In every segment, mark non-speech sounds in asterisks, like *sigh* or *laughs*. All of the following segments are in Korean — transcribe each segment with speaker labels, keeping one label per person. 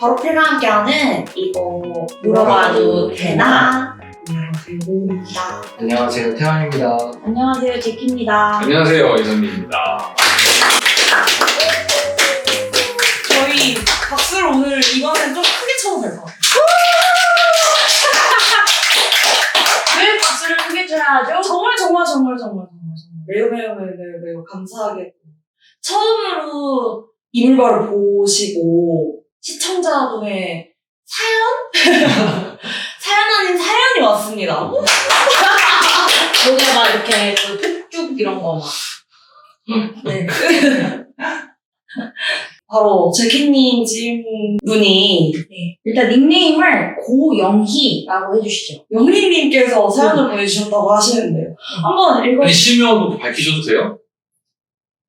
Speaker 1: 바로 필과 함께하는 이거 물어봐도 되나? 안녕하세요, 모입니다.
Speaker 2: 안녕하세요, 태환입니다.
Speaker 1: 안녕하세요, 제키입니다.
Speaker 3: 안녕하세요, 이선미입니다.
Speaker 1: 저희 박수를 오늘 이번엔 좀 크게 쳐도 될것 같아요. *laughs* 왜 박수를 크게 쳐야죠? 정말 정말 정말 정말 정말 정말 매우 매우 매우 매우 매우 감사하게 처음으로 이물바를 보시고 시청자분의 사연? *laughs* 사연 아닌 사연이 왔습니다. 목에 막 이렇게 그 폭죽 이런 거 막. 네. 바로 제키님 질문이 네. 일단 닉네임을 고영희라고 해주시죠. 영희님께서 사연을 보내주셨다고 하시는데요. 한번 읽어.
Speaker 3: 아니, 실명도 밝히셔도 돼요?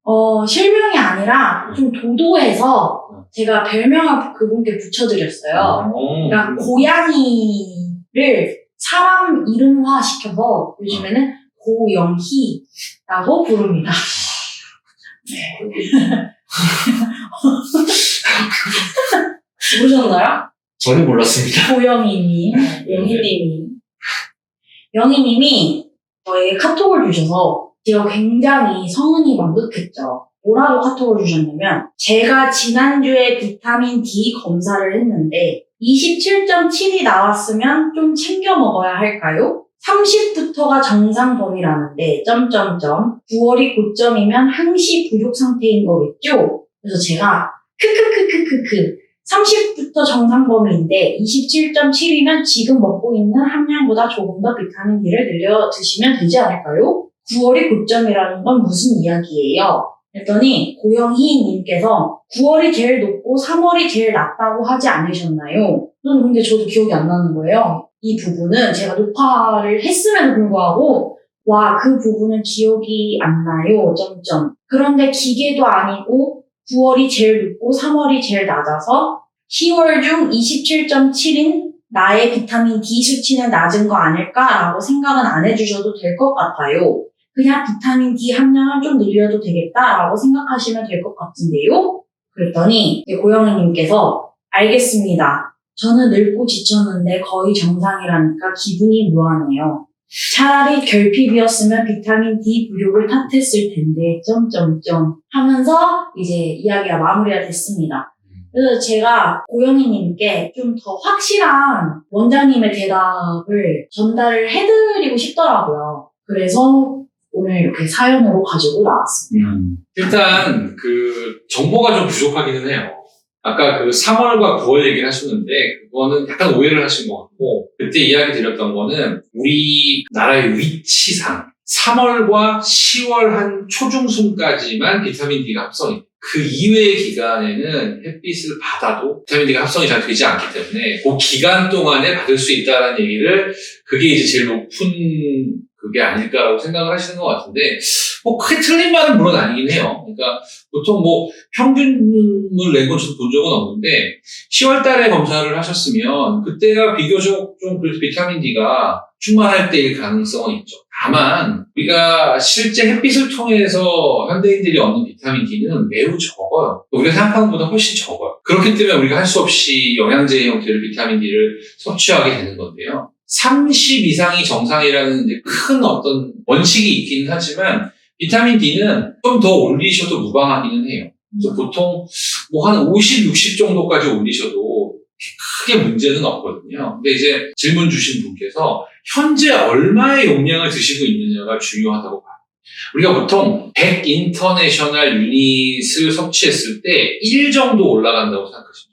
Speaker 1: 어 실명이 아니라 좀 도도해서 제가 별명을 그분께 붙여드렸어요.
Speaker 3: 어.
Speaker 1: 그러니까 고양이를 사람 이름화 시켜서 요즘에는 고영희라고 부릅니다. *laughs* 모르셨나요?
Speaker 2: 전혀 몰랐습니다.
Speaker 1: 고영희님, 영희님이. 영희님이 저에게 카톡을 주셔서 제가 굉장히 성은이 만극했죠. 뭐라고 카톡을 주셨냐면 제가 지난주에 비타민 D 검사를 했는데 27.7이 나왔으면 좀 챙겨 먹어야 할까요? 30부터가 정상 범위라는데 점점점 9월이 고점이면 항시 부족 상태인 거겠죠? 그래서 제가 크크크크크크 30부터 정상 범위인데 27.7이면 지금 먹고 있는 함량보다 조금 더 비타민 D를 늘려 드시면 되지 않을까요? 9월이 고점이라는 건 무슨 이야기예요? 그랬더니 고영희님께서 9월이 제일 높고 3월이 제일 낮다고 하지 않으셨나요? 저는 근데 저도 기억이 안 나는 거예요. 이 부분은 제가 녹화를 했음에도 불구하고 와 그 부분은 기억이 안 나요. 점점. 그런데 기계도 아니고 9월이 제일 높고 3월이 제일 낮아서 10월 중 27.7인 나의 비타민 D 수치는 낮은 거 아닐까라고 생각은 안 해주셔도 될 것 같아요. 그냥 비타민 D 함량을 좀 늘려도 되겠다라고 생각하시면 될 것 같은데요. 그랬더니 이제 고영희님께서 알겠습니다. 저는 늙고 지쳤는데 거의 정상이라니까 기분이 묘하네요. 차라리 결핍이었으면 비타민 D 부족을 탓했을 텐데 점점점 하면서 이제 이야기가 마무리가 됐습니다. 그래서 제가 고영희님께 좀 더 확실한 원장님의 대답을 전달을 해드리고 싶더라고요. 그래서 오늘 이렇게 사연으로 가지고 나왔습니다.
Speaker 3: 음. 일단, 그, 정보가 좀 부족하기는 해요. 아까 그 3월과 9월 얘기를 하셨는데, 그거는 약간 오해를 하신 것 같고, 그때 이야기 드렸던 거는, 우리 나라의 위치상, 3월과 10월 한 초중순까지만 비타민 D가 합성이. 그 이외의 기간에는 햇빛을 받아도 비타민 D가 합성이 잘 되지 않기 때문에 그 기간 동안에 받을 수 있다는 얘기를 그게 이제 제일 높은 그게 아닐까라고 생각을 하시는 것 같은데 뭐 크게 틀린 말은 물론 아니긴 해요. 그러니까 보통 뭐 평균을 낸건 저도 본 적은 없는데 10월 달에 검사를 하셨으면 그때가 비교적 좀 비타민 D가 충만할 때일 가능성은 있죠. 다만 우리가 실제 햇빛을 통해서 현대인들이 얻는 비타민 D는 매우 적어요. 우리가 생각하는 것보다 훨씬 적어요. 그렇기 때문에 우리가 할 수 없이 영양제 형태의 비타민 D를 섭취하게 되는 건데요. 30 이상이 정상이라는 이제 큰 어떤 원칙이 있기는 하지만 비타민 D는 좀 더 올리셔도 무방하기는 해요. 그래서 보통 뭐 한 50, 60 정도까지 올리셔도 크게 문제는 없거든요. 근데 이제 질문 주신 분께서 현재 얼마의 용량을 드시고 있느냐가 중요하다고 봐요. 우리가 보통 100 인터내셔널 유닛을 섭취했을 때 1 정도 올라간다고 생각하시면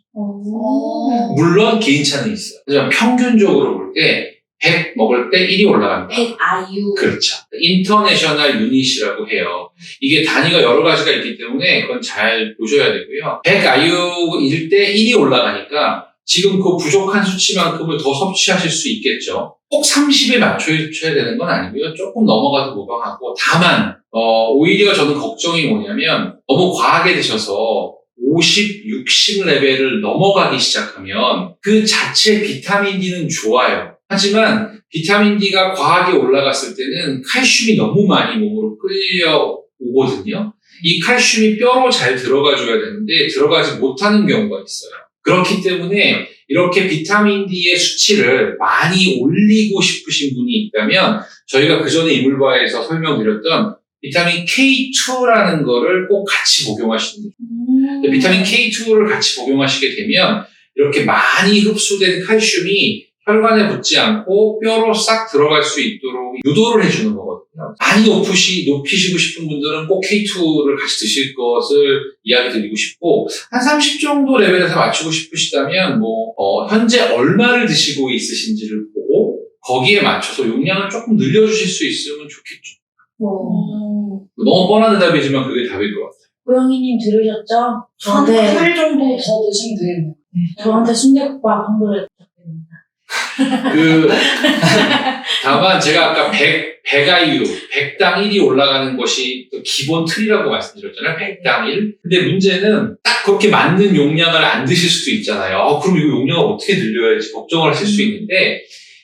Speaker 3: 물론 개인차는 있어요. 하지만 평균적으로 볼 때 100 먹을 때 1이 올라간다.
Speaker 1: 100 아유.
Speaker 3: 그렇죠. 인터내셔널 유닛이라고 해요. 이게 단위가 여러 가지가 있기 때문에 그건 잘 보셔야 되고요. 100IU일 때 1이 올라가니까 지금 그 부족한 수치만큼을 더 섭취하실 수 있겠죠. 꼭 30에 맞춰야 되는 건 아니고요. 조금 넘어가도 무방하고 다만 어, 오히려 저는 걱정이 뭐냐면 너무 과하게 드셔서 50, 60 레벨을 넘어가기 시작하면 그 자체 비타민 D는 좋아요. 하지만 비타민 D가 과하게 올라갔을 때는 칼슘이 너무 많이 몸으로 끌려오거든요. 이 칼슘이 뼈로 잘 들어가 줘야 되는데 들어가지 못하는 경우가 있어요. 그렇기 때문에 이렇게 비타민 D의 수치를 많이 올리고 싶으신 분이 있다면 저희가 그 전에 이물바에서 설명드렸던 비타민 K2라는 거를 꼭 같이 복용하시는 거예요.
Speaker 1: 음.
Speaker 3: 비타민 K2를 같이 복용하시게 되면 이렇게 많이 흡수된 칼슘이 혈관에 붙지 않고 뼈로 싹 들어갈 수 있도록 유도를 해주는 거거든요. 많이 높으시, 높이시고 싶은 분들은 꼭 K2를 같이 드실 것을 이야기 드리고 싶고, 한 30 정도 레벨에서 맞추고 싶으시다면, 뭐, 어, 현재 얼마를 드시고 있으신지를 보고, 거기에 맞춰서 용량을 조금 늘려주실 수 있으면 좋겠죠.
Speaker 1: 뭐,
Speaker 3: 너무 뻔한 대답이지만 그게 답일 것 같아요.
Speaker 1: 고양이님 들으셨죠?
Speaker 4: 한
Speaker 1: 저한테
Speaker 4: 8일 정도 더 드시면 되겠네요.
Speaker 1: 저한테 순대국밥 한 그릇 부탁드립니다.
Speaker 3: 그, *laughs* 다만 제가 아까 100, 100IU, 100당 1이 올라가는 것이 또 기본 틀이라고 말씀드렸잖아요. 100당 1. 근데 문제는 딱 그렇게 맞는 용량을 안 드실 수도 있잖아요. 어, 그럼 이거 용량을 어떻게 늘려야지 걱정을 하실 수 있는데,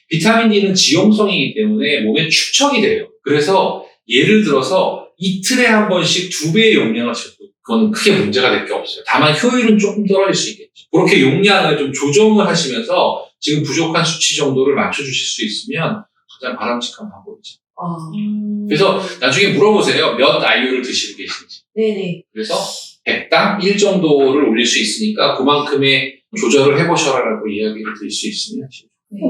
Speaker 3: 비타민 D는 지용성이기 때문에 몸에 축적이 돼요. 그래서 예를 들어서 이틀에 한 번씩 두 배의 용량을 줘도 그건 크게 문제가 될 게 없어요. 다만 효율은 조금 떨어질 수 있겠죠. 그렇게 용량을 좀 조정을 하시면서 지금 부족한 수치 정도를 맞춰주실 수 있으면 가장 바람직한 방법이죠.
Speaker 4: 아.
Speaker 3: 그래서 나중에 물어보세요. 몇 아이유를 드시고 계신지.
Speaker 1: 네네.
Speaker 3: 그래서 100당 1 정도를 올릴 수 있으니까 그만큼의 조절을 해보셔라라고 이야기를 드릴 수 있으면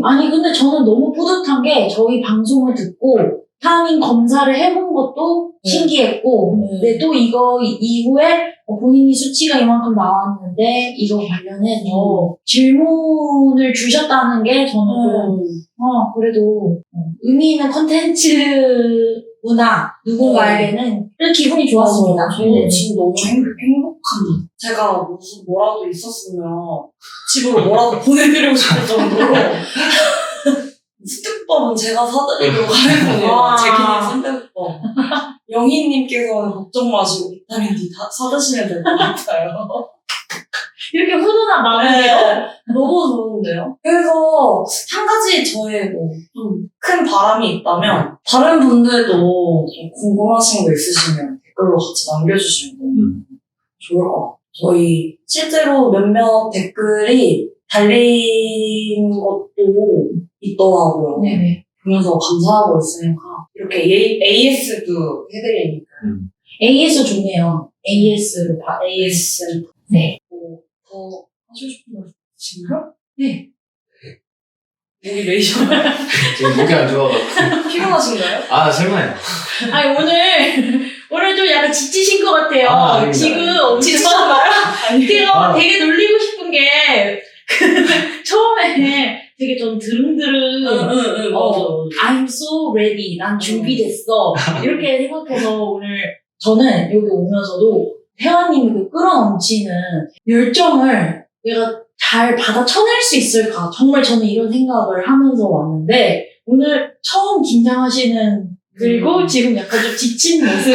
Speaker 1: 아니 근데 저는 너무 뿌듯한 게 저희 방송을 듣고 비 타민 검사를 해본 것도
Speaker 4: 네.
Speaker 1: 신기했고
Speaker 4: 네.
Speaker 1: 근데 또 이거 이후에 어, 본인이 수치가 이만큼 나왔는데 이거 관련해서 질문을 주셨다는 게 저는 좀
Speaker 4: 음.
Speaker 1: 어, 그래도 어, 의미 있는 컨텐츠구나 누군가에게는 그런 기분이 좋았습니다.
Speaker 4: 저도
Speaker 1: 네.
Speaker 4: 지금 너무 행, 행복합니다. 제가 무슨 뭐라도 있었으면 집으로 뭐라도 보내드리고 싶을 정도로 *laughs* 순대국밥은 제가 사드리도록 하겠습니다.
Speaker 1: 와.
Speaker 4: 제키님 순대국밥. 영희님께서는 걱정 마시고 비타민 D 다 사드시면 될 것 같아요.
Speaker 1: 이렇게 훈훈한 마음이에요.
Speaker 4: 네, 너무 좋은데요? 그래서 한 가지 저의 뭐좀큰 바람이 있다면 다른 분들도 좀 궁금하신 거 있으시면 댓글로 같이 남겨주시면
Speaker 3: 음.
Speaker 4: 좋을 것 같아요. 저희 실제로 몇몇 댓글이 달린 것도 있더라고요.
Speaker 1: 네네.
Speaker 4: 보면서 감사하고 있으니까 이렇게 AS도 해드리니까
Speaker 1: AS 좋네요. AS로 봐.
Speaker 4: AS
Speaker 1: 네.
Speaker 4: 뭐 더 하시고 싶은 거 있으신가요?
Speaker 1: 네.
Speaker 4: 목이 메이셔 *laughs*
Speaker 2: 지금 목이 안 좋아가지고.
Speaker 4: 피곤하신가요?
Speaker 2: 아, 설마요.
Speaker 1: 아니 오늘 오늘 좀 약간 지치신 것 같아요.
Speaker 2: 아, 아닙니다,
Speaker 1: 지금. 엄청 제가
Speaker 2: 아.
Speaker 1: 되게 놀리고 싶은 게 그, *laughs* 처음에 되게 좀 드릉드릉
Speaker 4: 응 응 응
Speaker 1: 어, I'm so ready. 난 준비됐어. 이렇게 생각해서 오늘 저는 여기 오면서도 태화님이 그 끌어넘치는 열정을 내가 잘 받아 쳐낼 수 있을까? 정말 저는 이런 생각을 하면서 왔는데 오늘 처음 긴장하시는 그리고
Speaker 4: 음.
Speaker 1: 지금 약간 좀 지친 모습.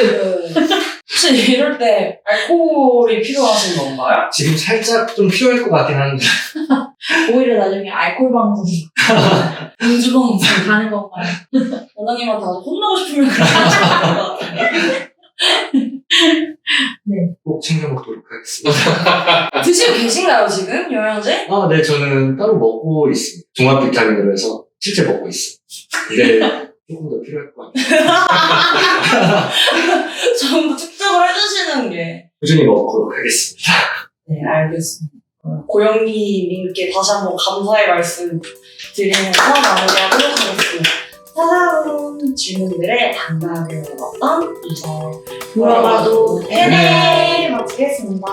Speaker 4: 혹시 이럴 때 알코올이 필요하신 건가요?
Speaker 2: 지금 살짝 좀 필요할 것 같긴 한데. *laughs*
Speaker 1: 오히려 나중에 알코올 방송 *laughs*
Speaker 4: 음주 방송
Speaker 1: 가는 건가요?
Speaker 4: 원장님한테 아주 혼나고 싶으면 그렇게 하실 것 같아요.
Speaker 2: 꼭 챙겨 먹도록 하겠습니다.
Speaker 4: 드시고 계신가요 지금 영양제?
Speaker 2: 아, 네, 저는 따로 먹고 있습니다. 종합 비타민으로 해서 실제 먹고 있어요. 근데 조금 더 필요할 것 같아요. *laughs*
Speaker 4: 좀더 축적을 해주시는 게.
Speaker 2: 꾸준히 먹도록 하겠습니다.
Speaker 4: 네 알겠습니다. 고영희님께 다시 한번 감사의 말씀 드리면서 마무리하도록 하겠습니다. 찾아온 질문들에 당당하게 물어봤던 이성
Speaker 1: 돌아가도
Speaker 4: 네 마치겠습니다.